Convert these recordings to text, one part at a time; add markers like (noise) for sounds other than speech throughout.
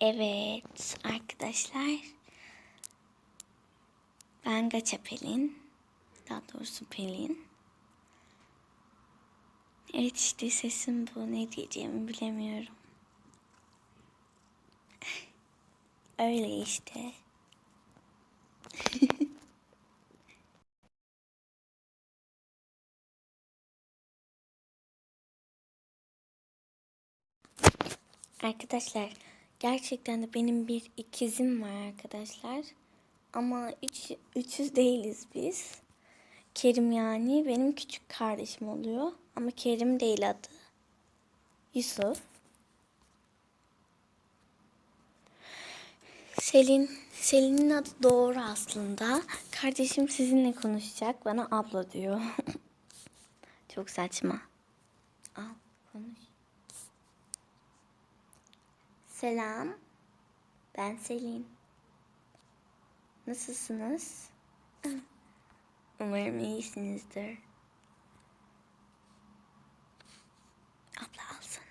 Evet arkadaşlar. Ben Gaça Pelin. Daha doğrusu Pelin. Evet işte sesim bu. Ne diyeceğimi bilemiyorum. (laughs) Öyle işte. (laughs) Arkadaşlar gerçekten de benim bir ikizim var arkadaşlar. Ama üç, üçüz değiliz biz. Kerim yani benim küçük kardeşim oluyor. Ama Kerim değil adı. Yusuf. Selin. Selin'in adı doğru aslında. Kardeşim sizinle konuşacak. Bana abla diyor. (laughs) Çok saçma. Al konuş. Selam. Ben Selin. Nasılsınız? (laughs) Umarım iyisinizdir. Abla alsana.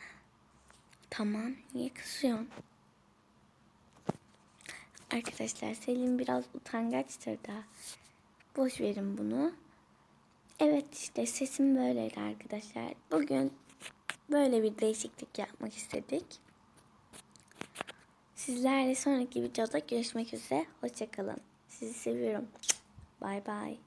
Tamam. Niye kızıyorsun? Arkadaşlar Selin biraz utangaçtır da. Boş verin bunu. Evet işte sesim böyleydi arkadaşlar. Bugün böyle bir değişiklik yapmak istedik. Sizlerle sonraki videoda görüşmek üzere. Hoşçakalın. Sizi seviyorum. Bay bay.